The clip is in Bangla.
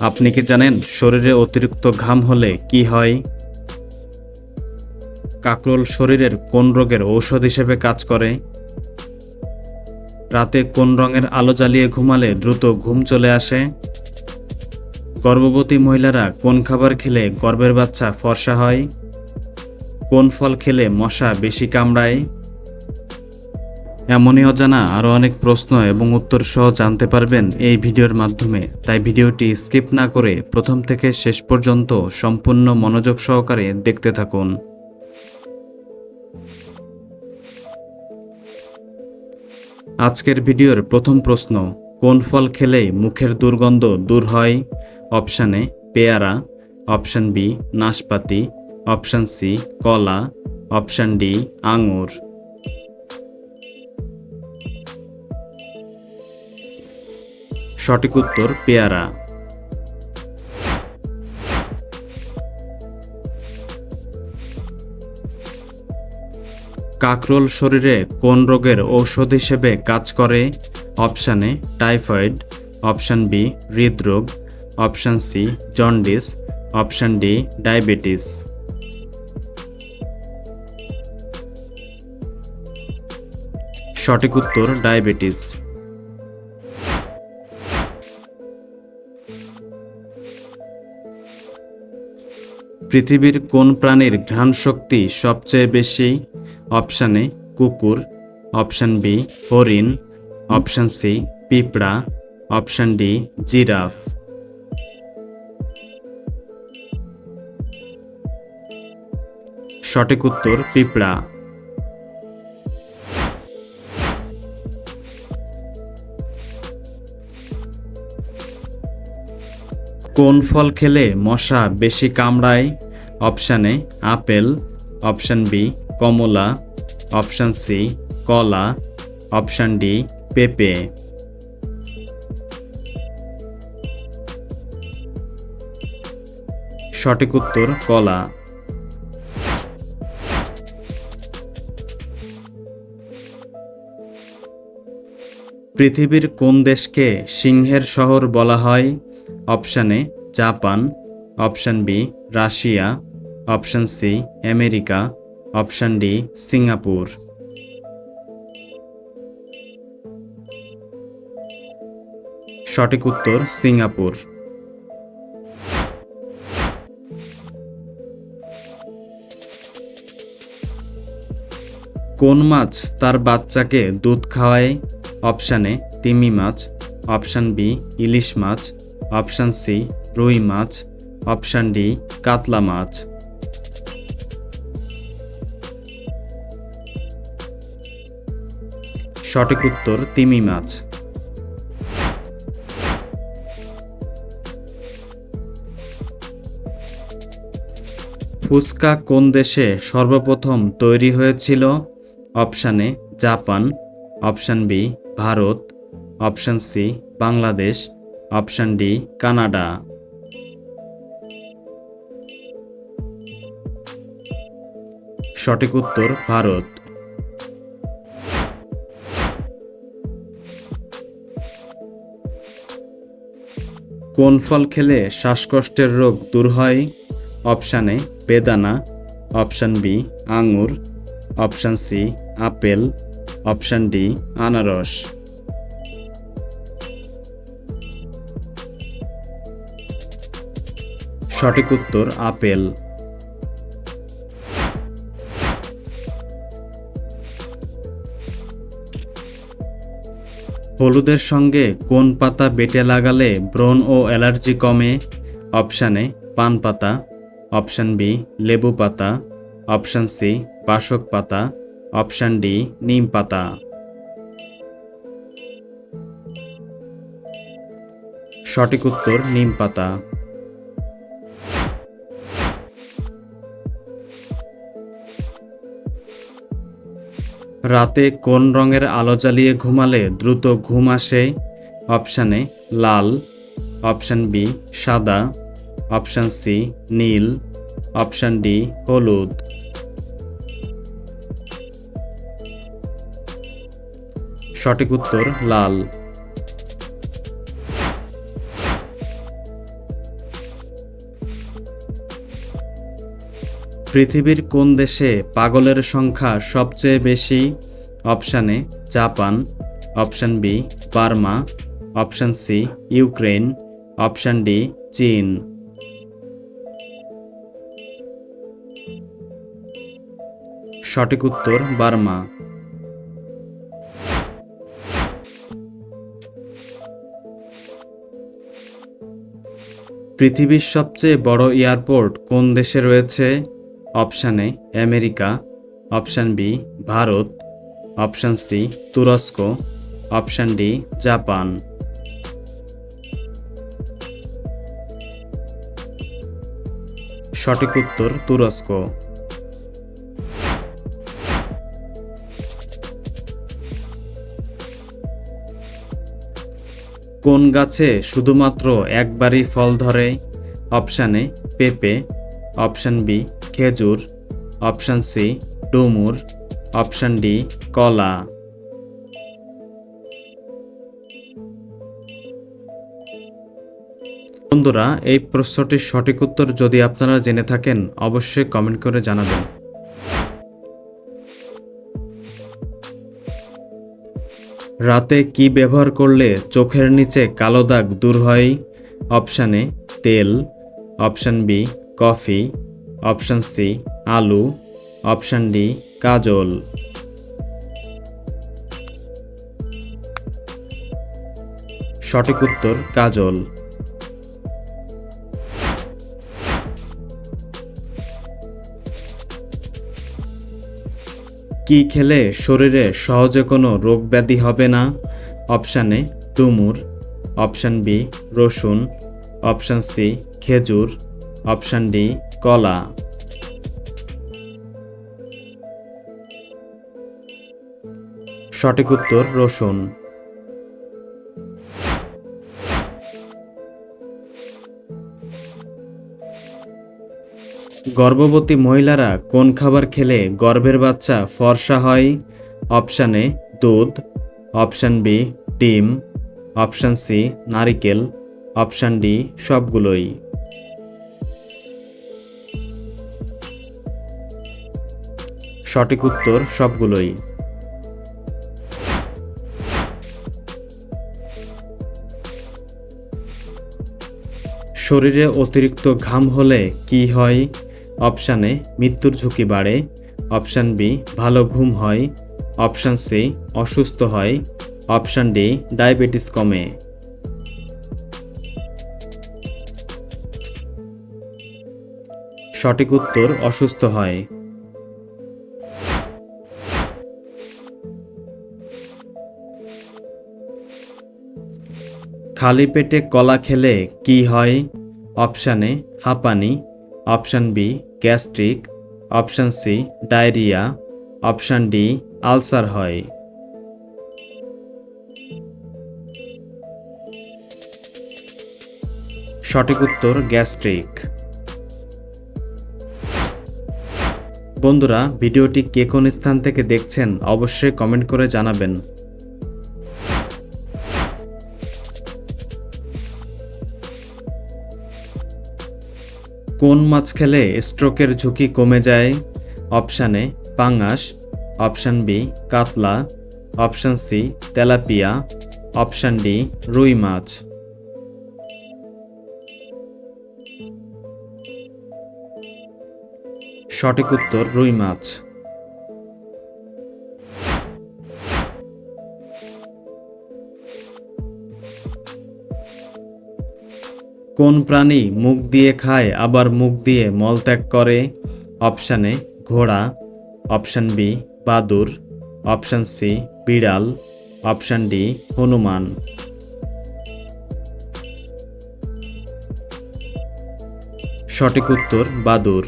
আপনি কি জানেন শরীরে অতিরিক্ত ঘাম হলে কি হয়? কাকরোল শরীরের কোন রোগের ঔষধ হিসেবে কাজ করে? রাতে কোন রঙের আলো জ্বালিয়ে ঘুমালে দ্রুত ঘুম চলে আসে? গর্ভবতী মহিলারা কোন খাবার খেলে গর্ভের বাচ্চা ফর্সা হয়? কোন ফল খেলে মশা বেশি কামড়ায়? এমনই অজানা আরও অনেক প্রশ্ন এবং উত্তর সহ জানতে পারবেন এই ভিডিওর মাধ্যমে। তাই ভিডিওটি স্কিপ না করে প্রথম থেকে শেষ পর্যন্ত সম্পূর্ণ মনোযোগ সহকারে দেখতে থাকুন। আজকের ভিডিওর প্রথম প্রশ্ন, কোন ফল খেলে মুখের দুর্গন্ধ দূর হয়? অপশানে পেয়ারা। অপশান বি, নাশপাতি। অপশান সি, কলা। অপশান ডি, আঙুর। সঠিক উত্তর, পেয়ারা। কাকরোল শরীরে কোন রোগের ঔষধ হিসেবে কাজ করে? Option A typhoid. Option B, হৃদরোগ। Option C, jaundice. Option D, diabetes. সঠিক উত্তর, ডায়াবেটিস। পৃথিবীর কোন প্রাণীর ঘ্রাণ শক্তি সবচেয়ে বেশি? অপশান এ, কুকুর। অপশান বি, হরিণ। অপশান সি, পিঁপড়া। Option D, giraffe. সঠিক উত্তর, পিঁপড়া। কোন ফল খেলে মশা বেশি কামড়ায়? Option apple. অপশান বি, কমলা। অপশান সি, কলা। অপশান ডি, পেঁপে। সঠিক উত্তর, কলা। পৃথিবীর কোন দেশকে সিংহের শহর বলা হয়? Option A Japan, option B Russia, option C America, option D Singapore. সঠিক উত্তর সিঙ্গাপুর। কোন মাছ তার বাচ্চাকে দুধ খাওয়ায়? অপশানে তিমি মাছ, অপশান বি ইলিশ মাছ অপশান সি, রুই মাছ। অপশান ডি, কাতলা মাছ। সঠিক উত্তর, তিমি মাছ। ফুচকা কোন দেশে সর্বপ্রথম তৈরি হয়েছিল? Option A Japan. Option B, Bharat. Option C, Bangladesh. Option D, Canada. সঠিক উত্তর, ভারত। কোন ফল খেলে শ্বাসকষ্টের রোগ দূর হয়? অপশান এ, বেদানা। অপশান বি, আঙুর। Option C, apple. Option D, আনারস। সঠিক উত্তর আপেল। হলুদের সঙ্গে কোন পাতা বেটে লাগালে ব্রণ ও অ্যালার্জি কমে? অপশানে পান পাতা। অপশান বি, লেবু পাতা। অপশান সি, বাসক পাতা। অপশান ডি, নিম পাতা। সঠিক উত্তর নিম পাতা। রাতে কোন রঙের আলো জ্বালিয়ে ঘুমালে দ্রুত ঘুম আসে? অপশানে লাল। অপশান বি, সাদা। অপশান সি, নীল। অপশান ডি, হলুদ। সঠিক উত্তর, লাল। পৃথিবীর কোন দেশে পাগলের সংখ্যা সবচেয়ে বেশি? Option A, Japan. Option B, Burma. Option C Ukraine option D, চীন। সঠিক উত্তর, বার্মা। পৃথিবীর সবচেয়ে বড় এয়ারপোর্ট কোন দেশে রয়েছে? Option A, America, option B, Bharat, option C, তুরস্ক, অপশান ডি, জাপান। সঠিক উত্তর তুরস্ক। কোন গাছে শুধুমাত্র একবারই ফল ধরে? অপশানে পেঁপে অপশান বি, খেজুর। অপশান সি, ডুমুর। অপশান ডি, কলা। বন্ধুরা, এই প্রশ্নটির সঠিক উত্তর যদি আপনারা জেনে থাকেন, অবশ্যই কমেন্ট করে জানাবেন। রাতে কি ব্যবহার করলে চোখের নিচে কালো দাগ দূর হয়? অপশানে তেল। Option B coffee, option C, আলু, অপশান ডি, কাজল। সঠিক উত্তর, কাজল। কি খেলে শরীরে সহজে কোনো রোগ ব্যাধি হবে না? অপশান এ ডুমুর অপশান বি, রসুন। অপশান সি, খেজুর। অপশান ডি, কলা। সঠিক উত্তর, রসুন। গর্ভবতী মহিলারা কোন খাবার খেলে গর্ভের বাচ্চা ফর্সা হয়? অপশান এ, দুধ। অপশান বি, ডিম। অপশান সি, নারিকেল। অপশান ডি, সবগুলোই। সঠিক উত্তর সবগুলোই। শরীরে অতিরিক্ত ঘাম হলে কি হয়? অপশানে মৃত্যুর ঝুঁকি বাড়ে। অপশান বি, ভালো ঘুম হয়। অপশান সি, অসুস্থ হয়। অপশান ডি, ডায়াবেটিস কমে। সঠিক উত্তর, অসুস্থ হয়। খালি পেটে কলা খেলে কি হয়? অপশান এ, হাঁপানি। Option B, gastric. Option C, diarrhoea. Option D, ulcer হয়। সঠিক উত্তর, গ্যাস্ট্রিক। বন্ধুরা, ভিডিওটি কে কোন স্থান থেকে দেখছেন অবশ্যই কমেন্ট করে জানাবেন। কোন মাছ খেলে স্ট্রোকের ঝুঁকি কমে যায়? অপশান এ পাঙাশ অপশান বি, কাতলা। Option C, tilapia. Option D, রুই মাছ। সঠিক উত্তর, রুই মাছ। কোন প্রাণী মুখ দিয়ে খায়, আবার মুখ দিয়ে মলত্যাগ করে? অপশান এ, ঘোড়া। অপশান বি, বাদুর। অপশান সি, বিড়াল। অপশান ডি, হনুমান। সঠিক উত্তর, বাদুর।